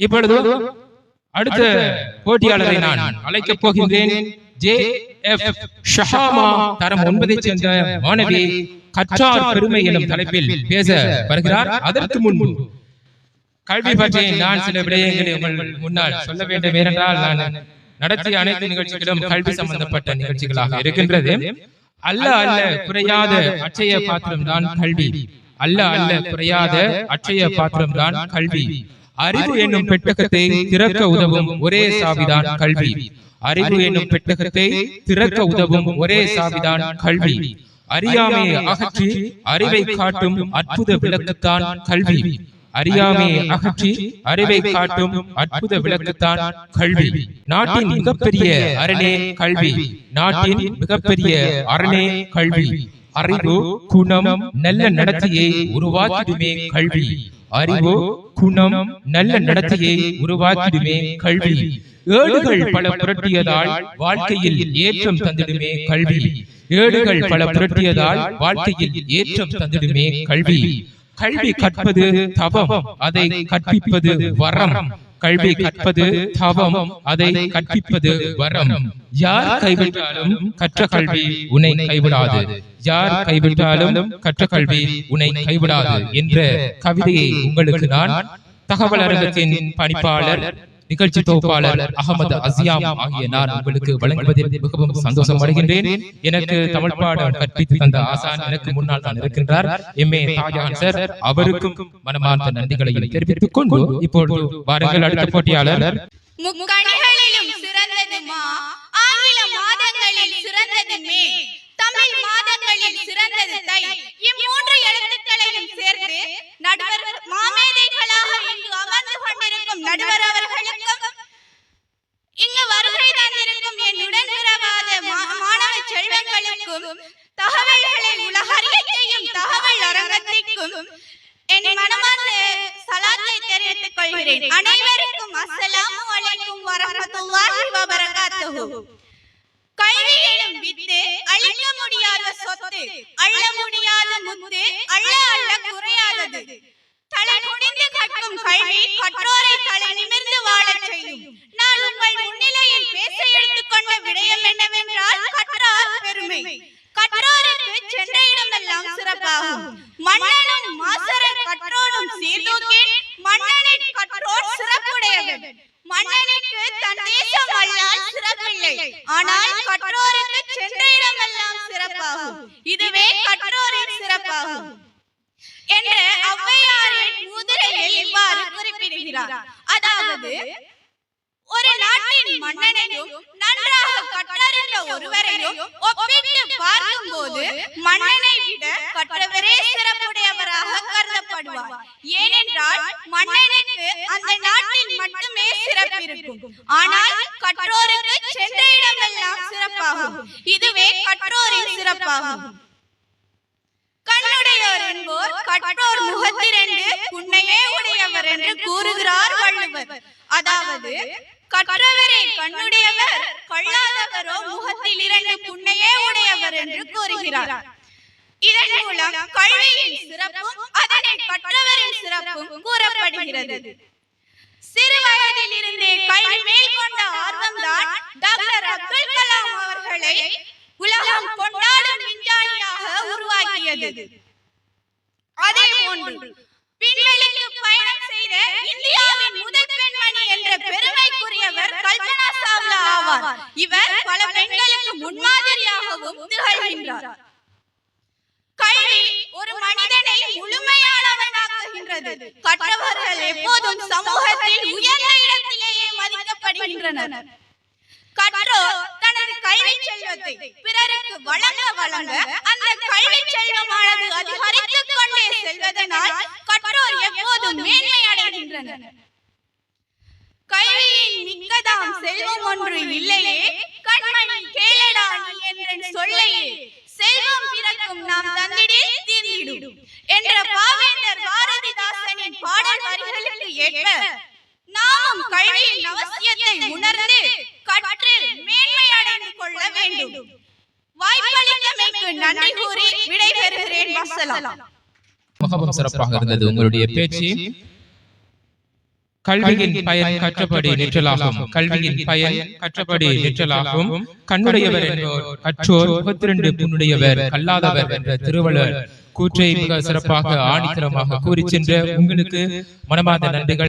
இப்பொழுது அடுத்த போட்டியாளரை நான் அழைக்கப் போகின்றேன். ஜே எஃப் ஷஹாமா தரம் ஒன்பதை சேர்ந்த மாணவி கற்றார் பெருமை எனும் தலைப்பில் பேச வருகிறார். அதற்கு முன்பு கல்வி பற்றி நான் சில விடயங்களை உங்கள் முன்னால் சொல்ல வேண்டும் ஏனென்றால் நான் நடத்திய அனைத்து நிகழ்ச்சிகளும் கல்வி சம்பந்தப்பட்ட நிகழ்ச்சிகளாக இருக்கின்றது. அல்ல அல்ல குறையாத அச்சய பாத்திரம் தான் கல்வி. அல்ல அல்ல குறையாத அச்சய பாத்திரம் தான் கல்வி. அறிவு என்னும் பெட்டகத்தை திறக்க உதவும் ஒரே சாவிதான் கல்வி. அறிவு என்னும் பெட்டகத்தை திறக்க உதவும் ஒரே சாவிதான் கல்வி. அறியாமையை அகற்றி அறிவை காட்டும் அற்புத விளக்குத்தான் கல்வி. அறியாமையை அகற்றி அறிவை காட்டும் அற்புத விளக்குத்தான் கல்வி. நாட்டின் மிகப்பெரிய அரணே கல்வி. நாட்டின் மிகப்பெரிய அரணே கல்வி. அறிவு குணம் நல்ல நடத்தையை உருவாக்கிடுமே கல்வி. அறிவு குணம் நல்ல நடத்தையை உருவாக்கிடுமே கல்வி. ஏடுகள் பல புரட்டியதால் வாழ்க்கையில் ஏற்றம் தந்திடுமே கல்வி. ஏடுகள் பல புரட்டியதால் வாழ்க்கையில் ஏற்றம் தந்திடுமே கல்வி. கல்வி. கற்பது தவம். அதை கற்பிப்பது வரம். கல்வி கற்பது தவம் அதை கற்பிப்பது வரம். யார் கைவிட்டாலும் கற்ற கல்வி உன்னை கைவிடாது. யார் கைவிட்டாலும் கற்ற கல்வி உன்னை கைவிடாது என்ற கவிதையை உங்களுக்கு நான் தகவல் அரங்கத்தின் பணிப்பாளர் நிகழ்ச்சி தொகுப்பாளர் அகமது அசியாம் ஆகிய நான் உங்களுக்கு வழங்குவதில் மிகவும் சந்தோஷம் அடைகின்றேன் எனக்கு தமிழ் பாடம் கற்பித்து தந்த ஆசான் எனக்கு முன்னால் தான் இருக்கின்றார். எம் ஏ ஷாஜஹான் சார் அவருக்கும் மனமார்ந்த நன்றிகளையும் தெரிவித்துக் கொண்டு இப்பொழுது வாருங்கள் அடுத்த போட்டியாளர். முக்கணிகளிலும் சிறந்தது மா ஆங்கில மாதங்களில் சிறந்தது மே தமிழ் மாதங்களில் சிறந்தது தை. இம்மூன்று எழுத்துக்களையும் சேர்த்து நடுவர் மாமேதைகளாக தகவல்களை உலகறிய செய்யும் தகவல் அரங்கத்திற்கும் என் மனமார்ந்த சலாத்தை தெரிவித்துக் கொள்கிறேன் அனைவருக்கும் அஸ்ஸலாமு அலைக்கும் வரஹ்மத்துல்லாஹி வபரகாத்துஹு. கல்வி எனும் வித்து அழிக்க முடியாத சொத்து அள்ள முடியாத முத்து அள்ள அள்ள குறையாதது. தலை குனிந்து கற்கும் கல்வி கற்றோரை தலை நிமிர்ந்து வாழச் செய்யும். நான் உங்கள் முன்னிலையில் பேச எடுத்துக்கொண்ட விடயம் என்னவென்றால் கற்றார் பெருமை. கற்றோருக்கு இடமெல்லாம் சிறப்பாகும். மன்னனும் மாசரன் கற்றோனும் சீர்தூக்கின் மன்னனின் கற்றோர் சிறப்புடையவன். மன்னனுக்கு தன் தேசம் அல்லால் சிறப்பில்லை. ஆனால் கற்றோருக்கு சென்ற இடமெல்லாம் சிறப்பாகும். இதுவே கற்றோரின் சிறப்பாகும். என்ற ஔவையாரின் முதிரையில் இவ்வாறு குறிப்பிடுகிறார். அதாவது ஒரு நாட்டின் மன்னனையும் நன்றாக கற்றறிந்த ஒருவரையும் ஒப்பிட்டு பார்க்கும்போது மன்னனை கற்றவரே சிறப்புடையவராக கருதப்படுவார். ஏனென்றால் மன்னனுக்கு அந்த நாட்டில் மட்டுமே சிறப்பு இருக்கும் ஆனால் கற்றோருக்கு சென்ற இடமெல்லாம் சிறப்பாகும். இதுவே கற்றோரின் சிறப்பாகும். கண்ணுடையோர் என்போர் கற்றோர் முகத்திரண்டு புண்ணையே உடையவர் என்று கூறுகிறார் வள்ளுவர். அதாவது கற்றவரே கண்ணுடையவர் கல்லாதவரோ முகத்தில் இரண்டு புண்ணையே உடையவர் என்று கூறுகிறார். இதன் மூலம் கல்வியின் சிறப்பும் அதனை கற்றவரின் சிறப்பும் கூறப்படுகிறது. சிறு வயதில் இருந்தே கல்வி மேல் கொண்ட ஆர்வம்தான் டாக்டர் அப்துல் கலாம் அவர்களை உலகம் கொண்டாடும் விஞ்ஞானியாக உருவாக்கியது. அதே போன்று விண்வெளிக்கு பயணம் செய்த இந்தியாவின் முதல் பெண்மணி என்ற பெருமைக்குரியவர் கல்பனா சாவ்லா ஆவார். இவர் பல பெண்களுக்கு முன்மாதிரியாகவும் திகழ்கின்றார். ஒரு மனிதனை முழுமையானவனாக்குகின்றது. கற்றவர்கள் எப்போதும் சமூகத்தில் உயர்ந்த இடத்திலேயே மதிக்கப்படுகின்றனர். கற்றோர் தனது கல்வி செல்வத்தை பிறருக்கு வழங்க வழங்க அந்த கல்வி செல்வமானது அதிகரித்துக் கொண்டே செல்வதனால் கற்றோர் எப்போதும் மேன்மை அடைகின்றனர் கல்வியின் மிக்கதாம் செல்வம் ஒன்று இல்லையே கண்மணி கேளடா ஏற்ப நாமும் கல்வியின் அவசியத்தை உணர்ந்து கற்று மேன்மை அடைந்து கொள்ள வேண்டும். வாய்ப்பளித்தமைக்கு நன்றி கூறி விடைபெறுகிறேன் வசலாம் மிகவும் சிறப்பாக இருந்தது உங்களுடைய பேச்சு. கல்வியின் பயன் கற்றபடி நிற்றலாகும். கல்வியின் பயன் கற்றபடி நிற்றலாகும். கண்ணுடையவர் என்போர் கற்றோர் முப்பத்தி ரெண்டு புண்ணுடையவர் கல்லாதவர் என்ற திருவள்ளுவர் கூற்றை மிக சிறப்பாக ஆணித்தரமாக கூறி சென்ற உங்களுக்கு மனமார்ந்த நன்றிகள்.